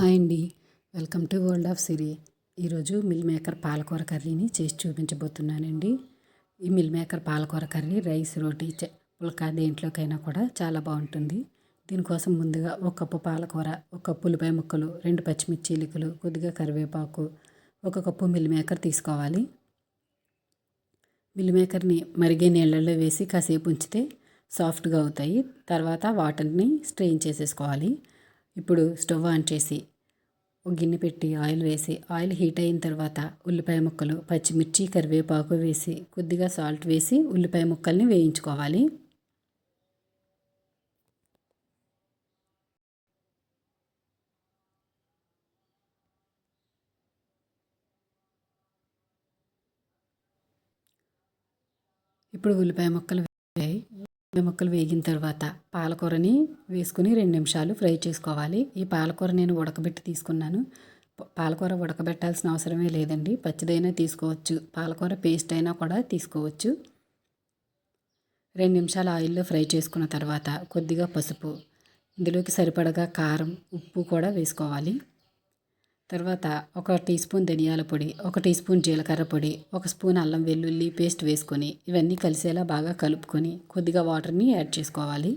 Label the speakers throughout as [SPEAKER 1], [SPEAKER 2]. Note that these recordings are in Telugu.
[SPEAKER 1] హాయ్ అండి. Welcome to world of Siri. ఈరోజు మిల్ మేకర్ పాలకూర కర్రీని చేసి చూపించబోతున్నానండి. ఈ మిల్ మేకర్ పాలకూర కర్రీ రైస్ రోటీ పుల్కా దేంట్లోకైనా కూడా చాలా బాగుంటుంది. దీనికోసం ముందుగా ఒక కప్పు పాలకూర ఒక కప్పు ఉల్లిపాయ ముక్కలు రెండు పచ్చిమిర్చి చీలికలు కొద్దిగా కరివేపాకు ఒక కప్పు మిల్ మేకర్ తీసుకోవాలి. మిల్ మేకర్ని మరిగే నీళ్ళల్లో వేసి కాసేపు ఉంచితే సాఫ్ట్గా అవుతాయి. తర్వాత వాటర్ని స్ట్రెయిన్ చేసేసుకోవాలి. ఇప్పుడు స్టవ్ ఆన్ చేసి ఒక గిన్నె పెట్టి ఆయిల్ వేసి ఆయిల్ హీట్ అయిన తర్వాత ఉల్లిపాయ ముక్కలు పచ్చిమిర్చి కరివేపాకు వేసి కొద్దిగా సాల్ట్ వేసి ఉల్లిపాయ ముక్కల్ని వేయించుకోవాలి. ఇప్పుడు ఉల్లిపాయ ముక్కలు వేయాయి ముక్కలు వేగిన తర్వాత పాలకూరని వేసుకుని రెండు నిమిషాలు ఫ్రై చేసుకోవాలి. ఈ పాలకూర నేను ఉడకబెట్టి తీసుకున్నాను. పాలకూర ఉడకబెట్టాల్సిన అవసరమే లేదండి. పచ్చిదైనా తీసుకోవచ్చు. పాలకూర పేస్ట్ అయినా కూడా తీసుకోవచ్చు. రెండు నిమిషాలు ఆయిల్లో ఫ్రై చేసుకున్న తర్వాత కొద్దిగా పసుపు ఇందులోకి సరిపడగా కారం ఉప్పు కూడా వేసుకోవాలి. తర్వాత ఒక టీ స్పూన్ ధనియాల పొడి ఒక టీ స్పూన్ జీలకర్ర పొడి ఒక స్పూన్ అల్లం వెల్లుల్లి పేస్ట్ వేసుకొని ఇవన్నీ కలిసేలా బాగా కలుపుకొని కొద్దిగా వాటర్ని యాడ్ చేసుకోవాలి.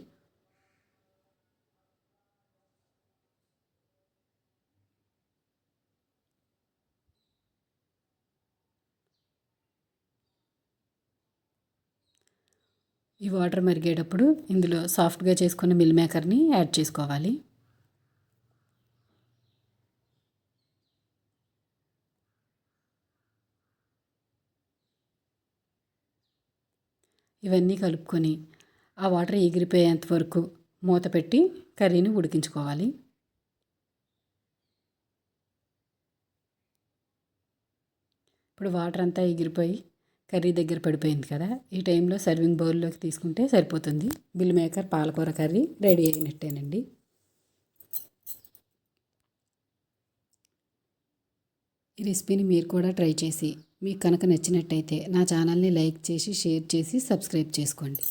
[SPEAKER 1] ఈ వాటర్ మరిగేటప్పుడు ఇందులో సాఫ్ట్గా చేసుకున్న మిల్ మేకర్ని యాడ్ చేసుకోవాలి. ఇవన్నీ కలుపుకొని ఆ వాటర్ ఎగిరిపోయేంత వరకు మూత పెట్టి కర్రీని ఉడికించుకోవాలి. ఇప్పుడు వాటర్ అంతా ఎగిరిపోయి కర్రీ దగ్గర పడిపోయింది కదా ఈ టైంలో సర్వింగ్ బౌల్లోకి తీసుకుంటే సరిపోతుంది. బిల్ మేకర్ పాలకూర కర్రీ రెడీ అయినట్టేనండి. ఈ రెసిపీని మీరు కూడా ట్రై చేసి మీకు కనుక నచ్చినట్టయితే నా ఛానల్ని లైక్ చేసి షేర్ చేసి సబ్స్క్రైబ్ చేసుకోండి.